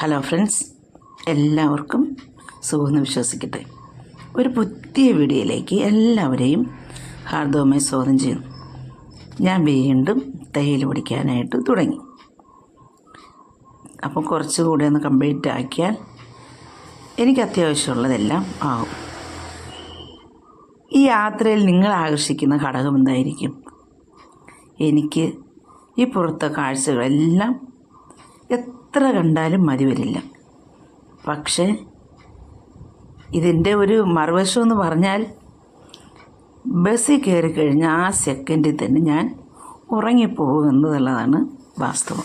Hello friends എല്ലാവർക്കും സുഖമെന്ന് വിശ്വസിക്കട്ടെ. ഒരു പുതിയ വീഡിയോയിലേക്ക് എല്ലാവരെയും ഹാർദവമായി സ്വാഗതം ചെയ്യുന്നു. ഞാൻ വീണ്ടും തയ്യൽ പഠിക്കാനായിട്ട് തുടങ്ങി. അപ്പോൾ കുറച്ചുകൂടി ഒന്ന് കംപ്ലീറ്റ് ആക്കിയാൽ എനിക്ക് അത്യാവശ്യമുള്ളതെല്ലാം ആകും ഈ യാത്രയിൽ നിങ്ങൾ ആകർഷിക്കുന്ന ഘടകം എന്തായിരിക്കും? എനിക്ക് ഈ പുറത്തെ കാഴ്ചകളെല്ലാം എത്ര കണ്ടാലും മതി വരില്ല. പക്ഷേ ഇതിന്റെ ഒരു മറുവശം എന്ന് പറഞ്ഞാൽ ബസ്സിൽ കയറി കഴിഞ്ഞ ആ സെക്കൻഡിൽ തന്നെ ഞാൻ ഉറങ്ങിപ്പോകും എന്നുള്ളതാണ് വാസ്തവം.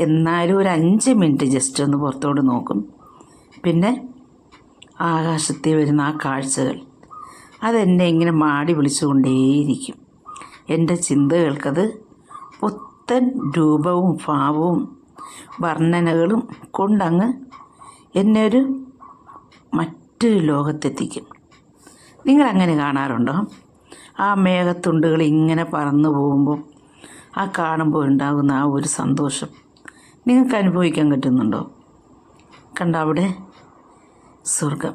എന്നാലും ഒരു അഞ്ച് മിനിറ്റ് ജസ്റ്റ് ഒന്ന് പുറത്തോട്ട് നോക്കും. പിന്നെ ആകാശത്തിൽ വരുന്ന ആ കാഴ്ചകൾ അതെന്നെ ഇങ്ങനെ മാടി വിളിച്ചുകൊണ്ടേയിരിക്കും. എന്റെ ചിന്തകൾക്കത് രൂപവും ഭാവവും വർണനകളും കൊണ്ടങ്ങ് എന്നൊരു മറ്റൊരു ലോകത്തെത്തിക്കും. നിങ്ങളങ്ങനെ കാണാറുണ്ടോ? ആ മേഘത്തുണ്ടുകൾ ഇങ്ങനെ പറന്നു പോകുമ്പോൾ ആ കാണുമ്പോൾ ഉണ്ടാകുന്ന ആ ഒരു സന്തോഷം നിങ്ങൾക്ക് അനുഭവിക്കാൻ പറ്റുന്നുണ്ടോ? കണ്ട അവിടെ? സ്വർഗം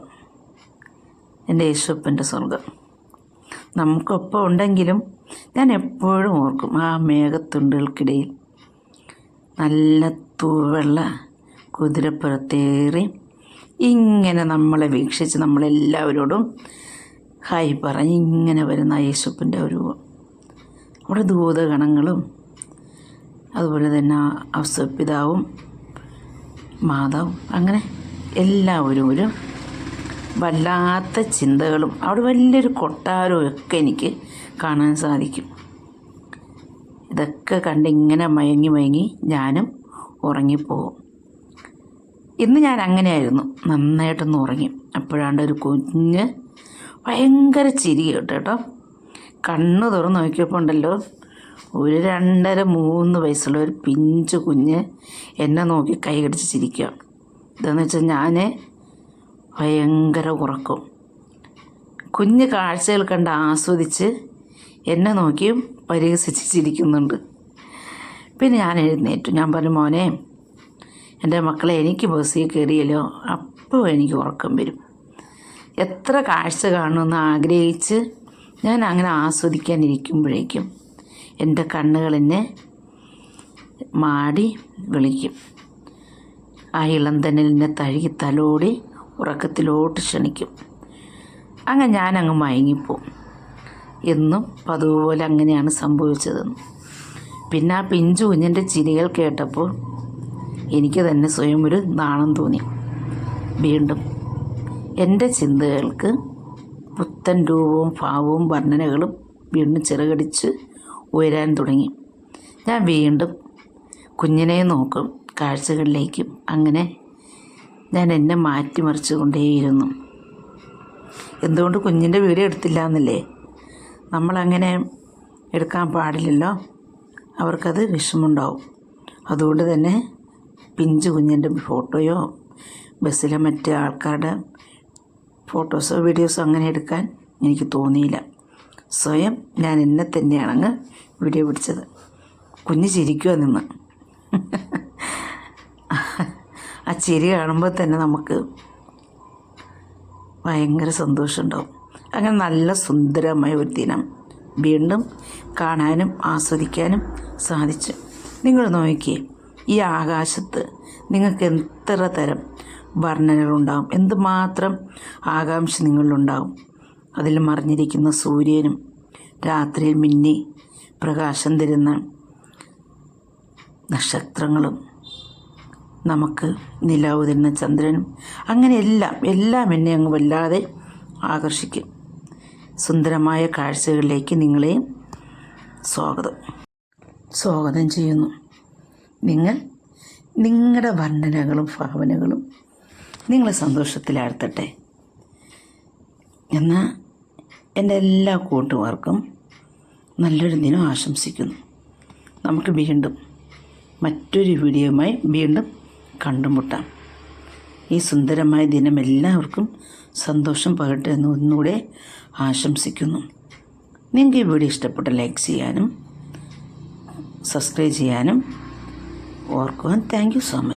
എന്റെ യേശുപ്പന്റെ സ്വർഗം നമുക്കൊപ്പം ഉണ്ടെങ്കിലും ഞാൻ എപ്പോഴും ഓർക്കും ആ മേഘത്തുണ്ടുകൾക്കിടയിൽ നല്ല തൂവെള്ള കുതിരപ്പുറത്തേറി ഇങ്ങനെ നമ്മളെ വീക്ഷിച്ച് നമ്മളെല്ലാവരോടും ഹായ് പറഞ്ഞ് ഇങ്ങനെ വരുന്ന യേശുപ്പിന്റെ ഒരു നമ്മുടെ ദൂതഗണങ്ങളും അതുപോലെ തന്നെ അവസപിതാവും മാതാവും അങ്ങനെ എല്ലാവരും ഒരു വല്ലാത്ത ചിന്തകളും അവിടെ വലിയൊരു കൊട്ടാരവും ഒക്കെ എനിക്ക് കാണാൻ സാധിക്കും. ഇതൊക്കെ കണ്ടിങ്ങനെ മയങ്ങി മയങ്ങി ഞാനും ഉറങ്ങിപ്പോവും. ഇന്ന് ഞാൻ അങ്ങനെയായിരുന്നു. നന്നായിട്ടൊന്ന് ഉറങ്ങി. അപ്പോഴാണ്ട് ഒരു കുഞ്ഞ് ഭയങ്കര ചിരി കേട്ടോ കേട്ടോ. കണ്ണ് തുറന്ന് നോക്കിയപ്പോൾ ഉണ്ടല്ലോ ഒരു രണ്ടര മൂന്ന് വയസ്സുള്ള ഒരു പിഞ്ചു കുഞ്ഞ് എന്നെ നോക്കി കൈ കടിച്ച് ചിരിക്കുക. ഇതെന്ന് വെച്ചാൽ ഞാൻ ഭയങ്കര ഉറക്കം. കുഞ്ഞ് കാഴ്ചകൾ കണ്ട് ആസ്വദിച്ച് എന്നെ നോക്കിയും പരിഹസിച്ച് ചിരിക്കുന്നുണ്ട് പിന്നെ ഞാൻ എഴുന്നേറ്റു. ഞാൻ പറഞ്ഞു മോനെ എന്റെ മക്കളെ എനിക്ക് ബസ്സിൽ കയറിയല്ലോ അപ്പോൾ എനിക്ക് ഉറക്കം വരും. എത്ര കാഴ്ച കാണുമെന്ന് ആഗ്രഹിച്ച് ഞാൻ അങ്ങനെ ആസ്വദിക്കാനിരിക്കുമ്പോഴേക്കും എന്റെ കണ്ണുകൾ എന്നെ മാടി വിളിക്കും. ആ ഇളം തന്നെ എന്നെ തഴുകി തലോടി ഉറക്കത്തിലോട്ട് ക്ഷണിക്കും. അങ്ങനെ ഞാനങ്ങ് മയങ്ങിപ്പോവും. എന്നും പതുപോലെ അങ്ങനെയാണ് സംഭവിച്ചതെന്ന്. പിന്നെ ആ പിഞ്ചു കുഞ്ഞിന്റെ ചിരികൾ കേട്ടപ്പോൾ എനിക്ക് തന്നെ സ്വയം ഒരു നാണം തോന്നി. വീണ്ടും എന്റെ ചിന്തകൾക്ക് പുത്തൻ രൂപവും ഭാവവും വർണനകളും വീണ്ടും ചിറകടിച്ച് ഉയരാൻ തുടങ്ങി. ഞാൻ വീണ്ടും കുഞ്ഞിനെ നോക്കും കാഴ്ചകളിലേക്കും അങ്ങനെ ഞാൻ എന്നെ മാറ്റിമറിച്ചു കൊണ്ടേയിരുന്നു എന്തുകൊണ്ട് കുഞ്ഞിന്റെ വീഡിയോ എടുത്തില്ല എന്നല്ലേ നമ്മളങ്ങനെ എടുക്കാൻ പാടില്ലല്ലോ. അവർക്കത് വിഷമമുണ്ടാവും. അതുകൊണ്ട് തന്നെ പിഞ്ച് കുഞ്ഞിന്റെ ഫോട്ടോയോ ബസ്സിലെ മറ്റ് ആൾക്കാരുടെ ഫോട്ടോസോ വീഡിയോസോ അങ്ങനെ എടുക്കാൻ എനിക്ക് തോന്നിയില്ല. സ്വയം ഞാൻ എന്നെ തന്നെയാണങ്ങ് വീഡിയോ പിടിച്ചത് കുഞ്ഞ് ചിരിക്കുക നിന്ന്. ആ ചിരി കാണുമ്പോൾ തന്നെ നമുക്ക് ഭയങ്കര സന്തോഷമുണ്ടാവും. അങ്ങനെ നല്ല സുന്ദരമായ ഒരു ദിനം വീണ്ടും കാണാനും ആസ്വദിക്കാനും സാധിച്ചു. നിങ്ങൾ നോക്കിയേ ഈ ആകാശത്ത് നിങ്ങൾക്ക് എത്ര തരം വർണനകളുണ്ടാവും? എന്തുമാത്രം ആകാംക്ഷ നിങ്ങളിലുണ്ടാവും? അതിൽ മറിഞ്ഞിരിക്കുന്ന സൂര്യനും രാത്രിയിൽ മിന്നി പ്രകാശം തരുന്ന നക്ഷത്രങ്ങളും നമുക്ക് നിലാവ് തരുന്ന ചന്ദ്രനും അങ്ങനെ എല്ലാം എല്ലാം എന്നെ അങ്ങ് വല്ലാതെ ആകർഷിക്കും. സുന്ദരമായ കാഴ്ചകളിലേക്ക് നിങ്ങളെയും സ്വാഗതം. സ്വാഗതം ചെയ്യുന്നു. നിങ്ങൾ നിങ്ങളുടെ വർണനകളും ഭാവനകളും നിങ്ങളെ സന്തോഷത്തിലാഴ്ത്തട്ടെ. എന്നാൽ എന്റെ എല്ലാ കൂട്ടുകാർക്കും നല്ലൊരു ദിനം ആശംസിക്കുന്നു. നമുക്ക് വീണ്ടും മറ്റൊരു വീഡിയോയുമായി വീണ്ടും കണ്ടുമുട്ടാം. ഈ സുന്ദരമായ ദിനം എല്ലാവർക്കും സന്തോഷം പകട്ടെ എന്ന് ഒന്നുകൂടെ ആശംസിക്കുന്നു. നിങ്ങൾക്ക് ഈ വീഡിയോ ഇഷ്ടപ്പെട്ട ലൈക്ക് ചെയ്യാനും സബ്സ്ക്രൈബ് ചെയ്യാനും ഓർക്കുവാൻ താങ്ക് സോ മച്ച്.